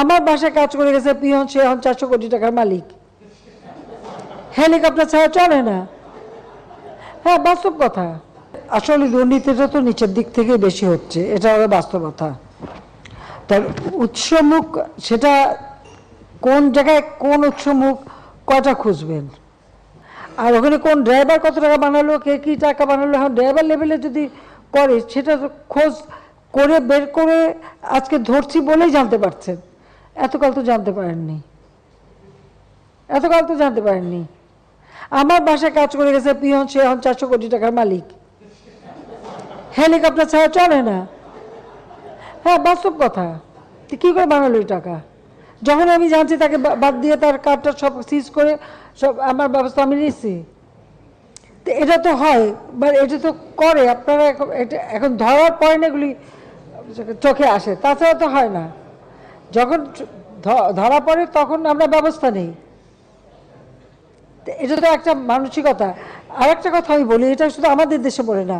আমার বাসায় কাজ করে গেছে পিয়ন, সে এখন চারশো কোটি টাকার মালিক। হেলিকপ্টার ছাড়া চলে না। হ্যাঁ বাস্তব কথা। আসলে দুর্নীতিটা তো নিচের দিক থেকে বেশি হচ্ছে, এটা হলো বাস্তবতা। তার উৎসমুখ, সেটা কোন জায়গায় কোন উৎসমুখ কটা খুঁজবেন? আর ওখানে কোন ড্রাইভার কত টাকা বানালো, কে কী টাকা বানালো, এখন ড্রাইভার লেভেলে যদি করে, সেটা খোঁজ করে, বের করে আজকে ধরছি বলেই জানতে পারছেন। এতকাল তো জানতে পারেননি। এতকাল তো জানতে পারেননি। আমার বাসায় কাজ করে গেছে পিয়ন, সে এখন চারশো কোটি টাকার মালিক। হেলিকপ্টার ছাড়া চলে না। হ্যাঁ বাস্তব কথা। কী করে বানালো এই টাকা? যখন আমি জানছি তাকে বাদ দিয়ে তার কার্ডটা সব সিজ করে সব আমার ব্যবস্থা আমি নিচ্ছি তো এটা তো হয় বা এটা তো করে। আপনারা এখন- ধরার পরে না এগুলি চোখে আসে। তাছাড়া তো হয় না। যখন ধরা পড়ে তখন আমরা ব্যবস্থা নেই। এটা তো একটা মানসিকতা। আর একটা কথা আমি বলি, এটা শুধু আমাদের দেশে বলে না।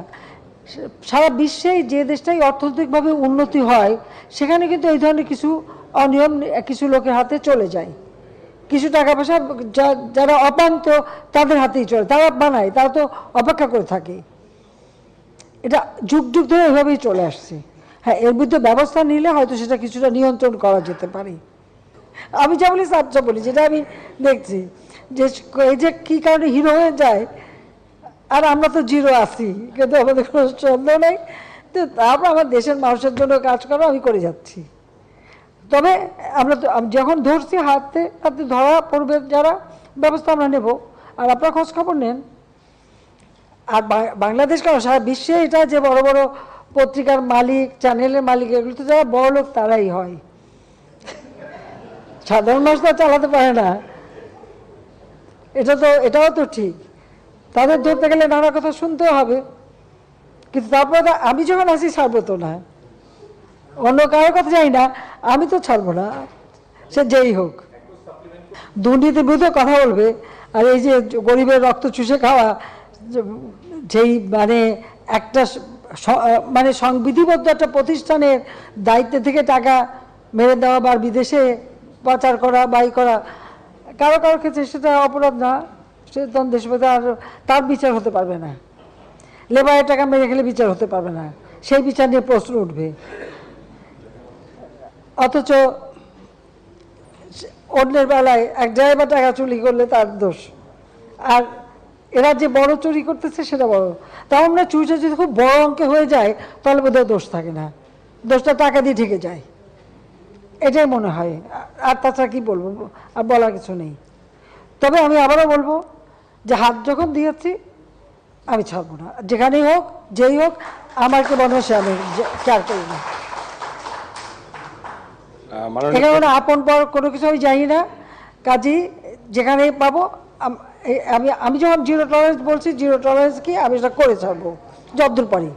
সারা বিশ্বেই যে দেশটাই অর্থনৈতিকভাবে উন্নতি হয়, সেখানে কিন্তু এই ধরনের কিছু অনিয়ম, কিছু লোকের হাতে চলে যায়। কিছু টাকা পয়সা যারা অপান্ত, তাদের হাতেই চলে, তারা বানায়, তারা তো অপেক্ষা করে থাকে। এটা যুগ যুগ ধরে এভাবেই চলে আসছে। হ্যাঁ এর বিরুদ্ধে ব্যবস্থা নিলে হয়তো সেটা কিছুটা নিয়ন্ত্রণ করা যেতে পারে। আমি যা বলি সাচ্চা বলি, যেটা আমি দেখছি, যে এই যে কী কারণে হিরো হয়ে যায়, আর আমরা তো জিরো আছি, কিন্তু আমাদের কোনো সন্দেহ নেই, তো তারপর আমার দেশের মানুষের জন্য কাজ করা আমি করে যাচ্ছি। তবে আমরা তো যখন ধরছি হাতে হাতে ধরা পড়বে যারা, ব্যবস্থা আমরা নেব। আর আপনারা খোঁজ খবর নেন। আর বাংলাদেশ কেন? সারা বিশ্বে এটা যে বড় বড় পত্রিকার মালিক, চ্যানেলের মালিক, এগুলো তো যারা বড় লোক তারাই হয়। সাধারণ মানুষ তো চালাতে পারে না। এটা তো, এটাও তো ঠিক। তাদের ধরতে গেলে নানা কথা শুনতে হবে। কিন্তু তারপরে আমি যখন আসি ছাড়বো তো না। অন্য কারোর কথা জানি না, আমি তো ছাড়বো না। সে যেই হোক। দুর্নীতির বিরুদ্ধে কথা বলবে। আর এই যে গরিবের রক্ত চুষে খাওয়া যেই মানে একটা মানে সংবিধিবদ্ধ একটা প্রতিষ্ঠানের দায়িত্ব থেকে টাকা মেরে দেওয়া বা বিদেশে পাচার করা বাই করা, কারও কারও ক্ষেত্রে সেটা অপরাধ না, সে তখন দেশপতি আর তার বিচার হতে পারবে না। লেবারের টাকা মেরে খেলে বিচার হতে পারবে না, সেই বিচার নিয়ে প্রশ্ন উঠবে। অথচ অন্যের বেলায় এক ড্রাইভার টাকা চুরি করলে তার দোষ, আর এরা যে বড় চুরি করতেছে সেটা বড়। তাও আমরা চুরিটা যদি খুব বড় অঙ্কে হয়ে যায় তাহলে বোধহয় দোষ থাকে না। দোষটা টাকা দিয়ে ঠেকে যায়। এটাই মনে হয়। আর তাছাড়া কি বলব? আর বলার কিছু নেই। তবে আমি আবারও বলব যে হাত যখন দিয়েছি আমি ছাড়বো না। যেখানেই হোক যেই হোক আমার কে মনে হয় আমি কেয়ার করি না। এখানে আপন পর কোনো কিছু আমি জানি না। কাজেই যেখানেই পাবো আমি আমি যখন জিরো টলারেন্স বলছি জিরো টলারেন্স কি? আমি সেটা করে ছাড়বো, যতদূর পারি।